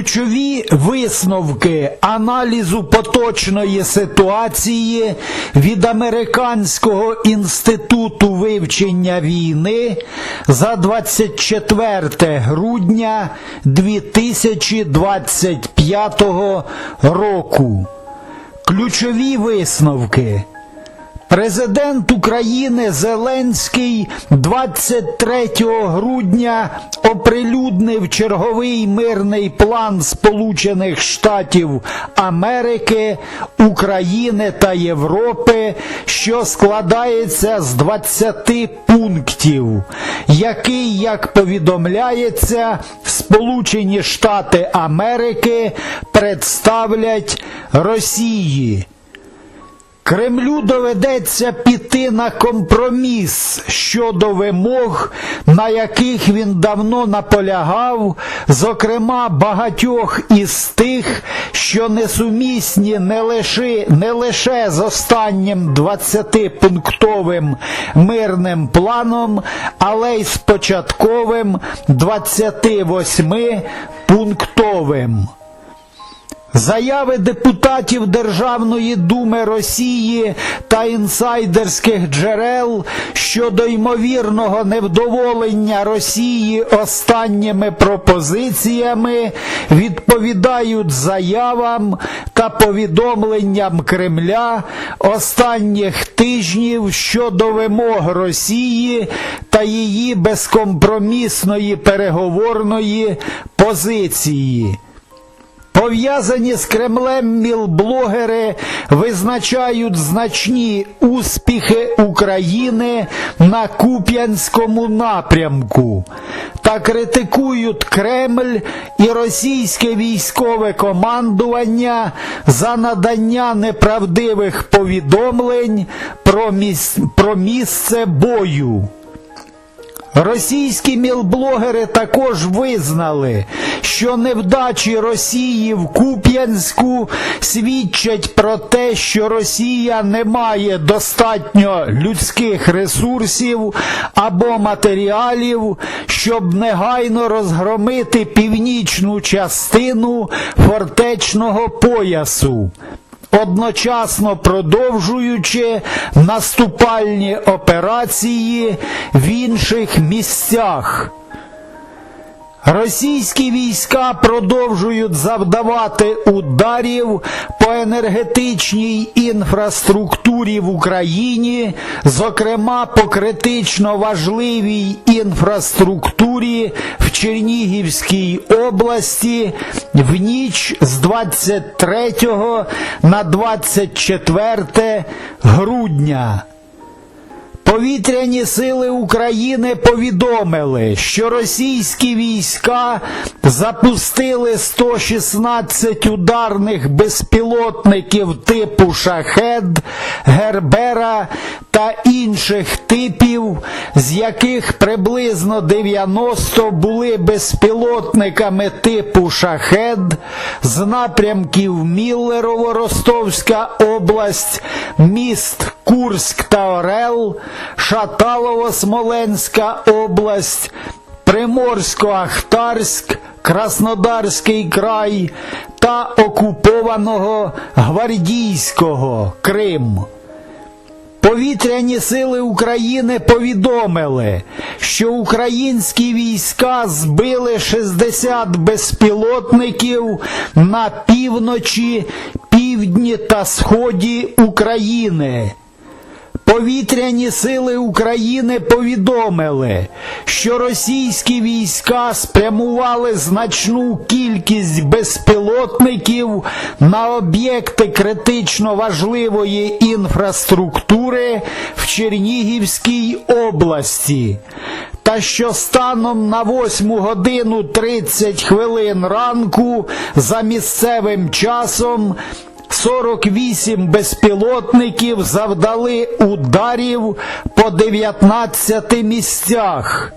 Ключові висновки аналізу поточної ситуації від Американського інституту вивчення війни за 24 грудня 2025 року. Ключові висновки. Президент України Зеленський 23 грудня оприлюднив черговий мирний план Сполучених Штатів Америки, України та Європи, що складається з 20 пунктів, який, як повідомляється, Сполучені Штати Америки представлять Росії. Кремлю доведеться піти на компроміс щодо вимог, на яких він давно наполягав, зокрема багатьох із тих, що несумісні не лише, не лише з останнім 20-пунктовим мирним планом, але й з початковим 28-пунктовим. Заяви депутатів Державної думи Росії та інсайдерських джерел щодо ймовірного невдоволення Росії останніми пропозиціями відповідають заявам та повідомленням Кремля останніх тижнів щодо вимог Росії та її безкомпромісної переговорної позиції. Пов'язані з Кремлем мілблогери визначають значні успіхи України на Куп'янському напрямку та критикують Кремль і російське військове командування за надання неправдивих повідомлень про, місце бою. Російські мілблогери також визнали, що невдачі Росії в Куп'янську свідчать про те, що Росія не має достатньо людських ресурсів або матеріалів, щоб негайно розгромити північну частину фортечного поясу одночасно продовжуючи наступальні операції в інших місцях. Російські війська продовжують завдавати ударів по енергетичній інфраструктурі в Україні, зокрема по критично важливій інфраструктурі в Чернігівській області в ніч з 23 на 24 грудня. Повітряні сили України повідомили, що російські війська запустили 116 ударних безпілотників типу Шахед, Гербера та інших типів, з яких приблизно 90 були безпілотниками типу Шахед з напрямків Міллерово, Ростовська область, міст Курськ та Орел, Шаталово-Смоленська область, Приморсько-Ахтарськ, Краснодарський край та окупованого Гвардійського Крим. Повітряні сили України повідомили, що українські війська збили 60 безпілотників на півночі, півдні та сході України. Повітряні сили України повідомили, що російські війська спрямували значну кількість безпілотників на об'єкти критично важливої інфраструктури в Чернігівській області. Та що станом на 8 годину 30 хвилин ранку за місцевим часом 48 безпілотників завдали ударів по 19 місцях.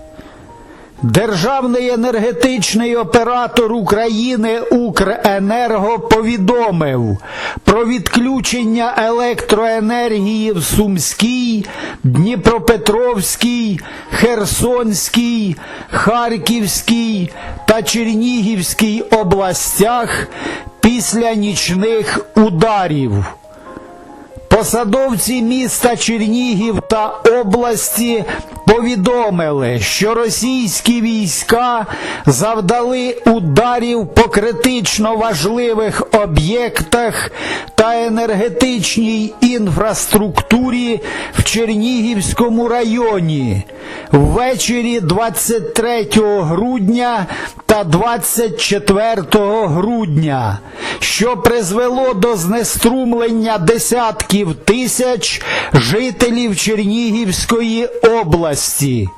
Державний енергетичний оператор України Укренерго повідомив про відключення електроенергії в Сумській Дніпропетровській, Херсонській, Харківській та Чернігівській областях після нічних ударів. Посадовці міста Чернігів та області повідомили, що російські війська завдали ударів по критично важливих об'єктах та енергетичній інфраструктурі в Чернігівському районі. Ввечері 23 грудня та 24 грудня, що призвело до знеструмлення десятків тисяч жителів Чернігівської області.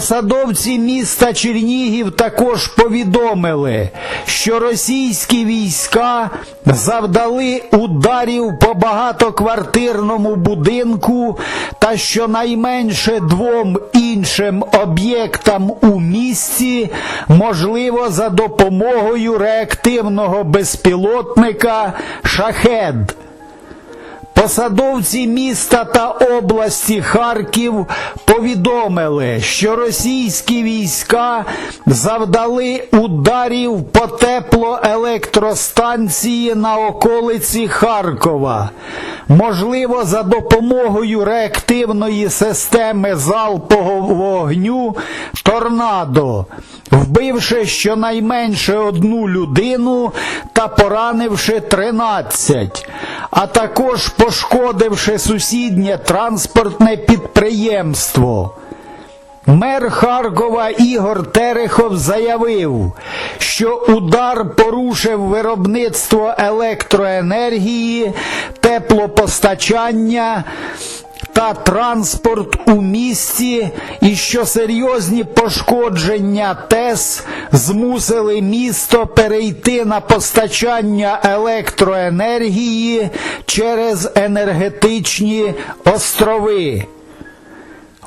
Посадовці міста Чернігів також повідомили, що російські війська завдали ударів по багатоквартирному будинку та щонайменше двом іншим об'єктам у місті, можливо, за допомогою реактивного безпілотника Шахед. Посадовці міста та області Харків повідомили, що російські війська завдали ударів по теплоелектростанції на околиці Харкова, можливо, за допомогою реактивної системи залпового вогню Торнадо, вбивши щонайменше одну людину та поранивши 13, а також пошкодивши сусіднє транспортне підприємство. Мер Харкова Ігор Терехов заявив, що удар порушив виробництво електроенергії, теплопостачання та транспорт у місті, і що серйозні пошкодження ТЕС змусили місто перейти на постачання електроенергії через енергетичні острови.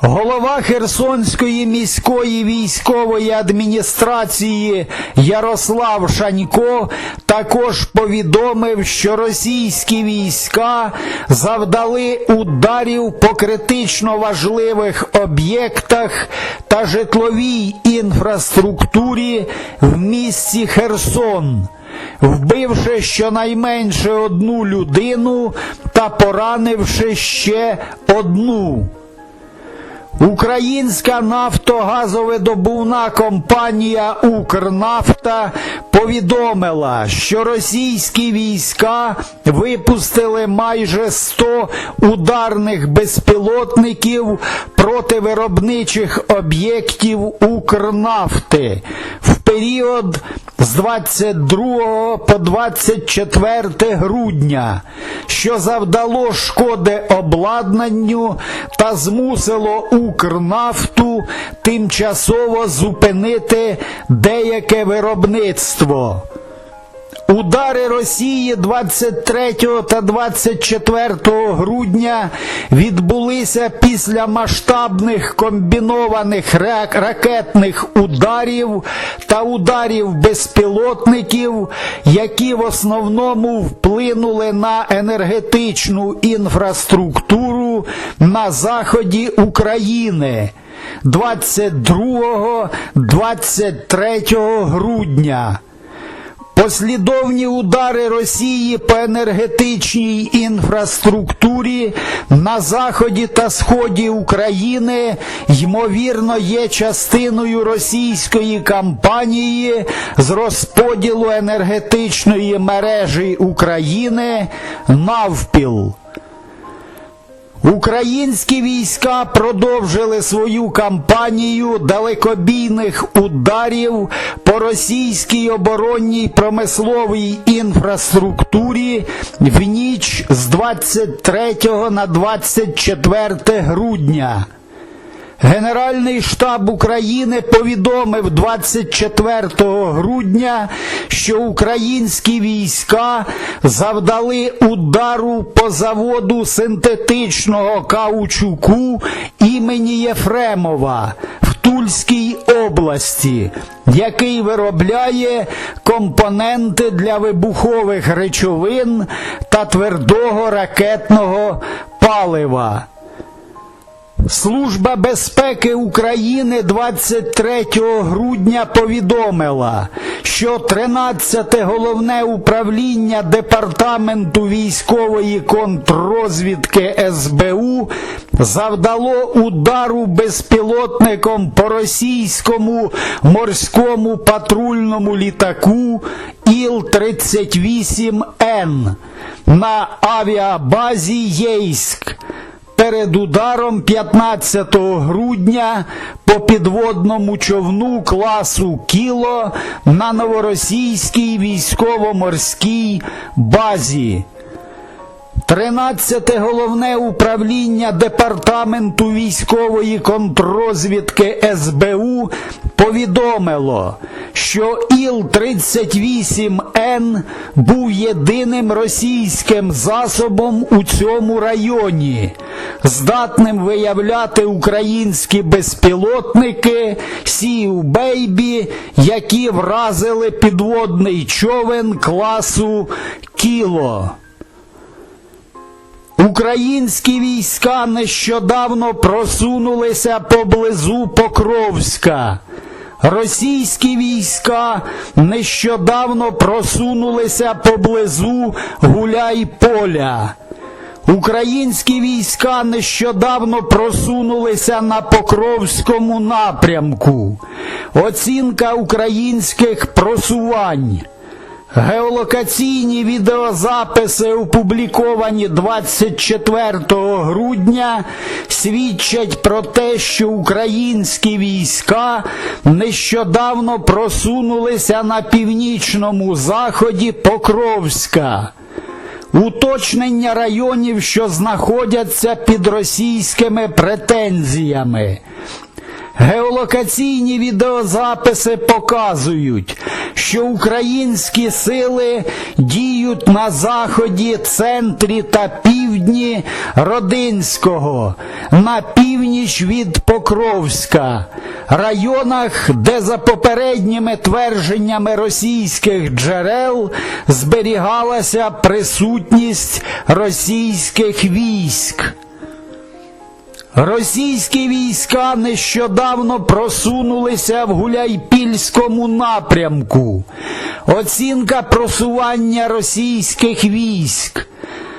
Голова Херсонської міської військової адміністрації Ярослав Шанько також повідомив, що російські війська завдали ударів по критично важливих об'єктах та житловій інфраструктурі в місті Херсон. Вбивши щонайменше одну людину та поранивши ще одну. Українська нафтогазовидобувна компанія Укрнафта повідомила, що російські війська випустили майже 100 ударних безпілотників проти виробничих об'єктів Укрнафти період з 22 по 24 грудня, що завдало шкоди обладнанню та змусило Укрнафту тимчасово зупинити деяке виробництво. Удари Росії 23 та 24 грудня відбулися після масштабних комбінованих ра- ракетних ударів та ударів безпілотників, які в основному вплинули на енергетичну інфраструктуру на заході України 22-23 грудня. Послідовні удари Росії по енергетичній інфраструктурі на заході та сході України ймовірно є частиною російської кампанії з розподілу енергетичної мережі України навпіл. Українські війська продовжили свою кампанію далекобійних ударів по російській оборонній промисловій інфраструктурі в ніч з 23 на 24 грудня. Генеральний штаб України повідомив 24 грудня, що українські війська завдали удару по заводу синтетичного каучуку імені Єфремова в Тульській області, який виробляє компоненти для вибухових речовин та твердого ракетного палива. Служба безпеки України 23 грудня повідомила, що 13 головне управління Департаменту військової контррозвідки СБУ завдало удару безпілотником по російському морському патрульному літаку Іл-38Н на авіабазі Єйськ перед ударом 15 грудня по підводному човну класу Кіло на новоросійській військово-морській базі. 13 головне управління Департаменту військової контррозвідки СБУ повідомило, що Іл-38Н був єдиним російським засобом у цьому районі, здатним виявляти українські безпілотники Сіу Бейбі, які вразили підводний човен класу Кіло. Українські війська нещодавно просунулися поблизу Покровська. Російські війська нещодавно просунулися поблизу Гуляйполя. Українські війська нещодавно просунулися на Покровському напрямку. Оцінка українських просувань. Геолокаційні відеозаписи, опубліковані 24 грудня, свідчать про те, що українські війська нещодавно просунулися на північному заході Покровська. Уточнення районів, що знаходяться під російськими претензіями. Геолокаційні відеозаписи показують, що українські сили діють на заході, центрі та півдні Родинського, на північ від Покровська, районах, де за попередніми твердженнями російських джерел зберігалася присутність російських військ. Російські війська нещодавно просунулися в Гуляйпільському напрямку. Оцінка просування російських військ.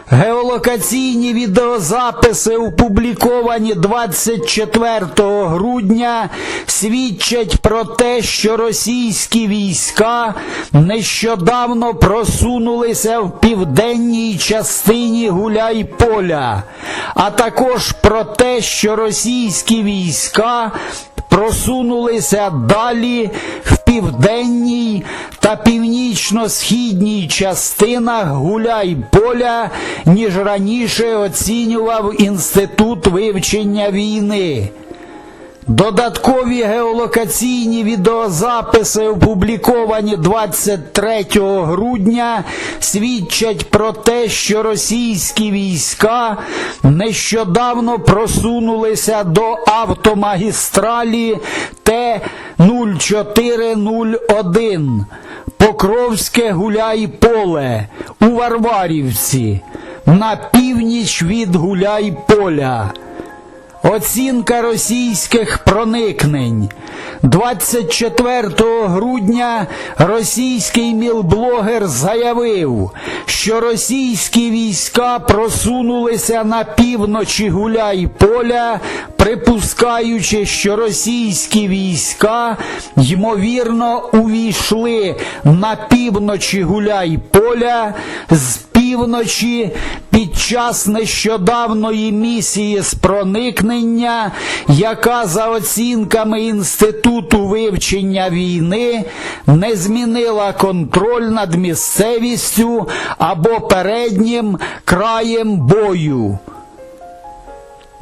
Геолокаційні відеозаписи, опубліковані 24 грудня, свідчать про те, що російські війська нещодавно просунулися в південній частині Гуляйполя, а також про те, що російські війська просунулися далі в південній та північно-східній частинах Гуляйполя, ніж раніше оцінював Інститут вивчення війни. Додаткові геолокаційні відеозаписи, опубліковані 23 грудня, свідчать про те, що російські війська нещодавно просунулися до автомагістралі Т-0401 Покровське Гуляйполе у Варварівці на північ від Гуляйполя. Оцінка російських проникнень. 24 грудня російський мілблогер заявив, що російські війська просунулися на півночі Гуляйполя, припускаючи, що російські війська ймовірно увійшли на півночі Гуляйполя з півночі під час нещодавної місії з проникнення, яка за оцінками Інституту вивчення війни не змінила контроль над місцевістю або переднім краєм бою.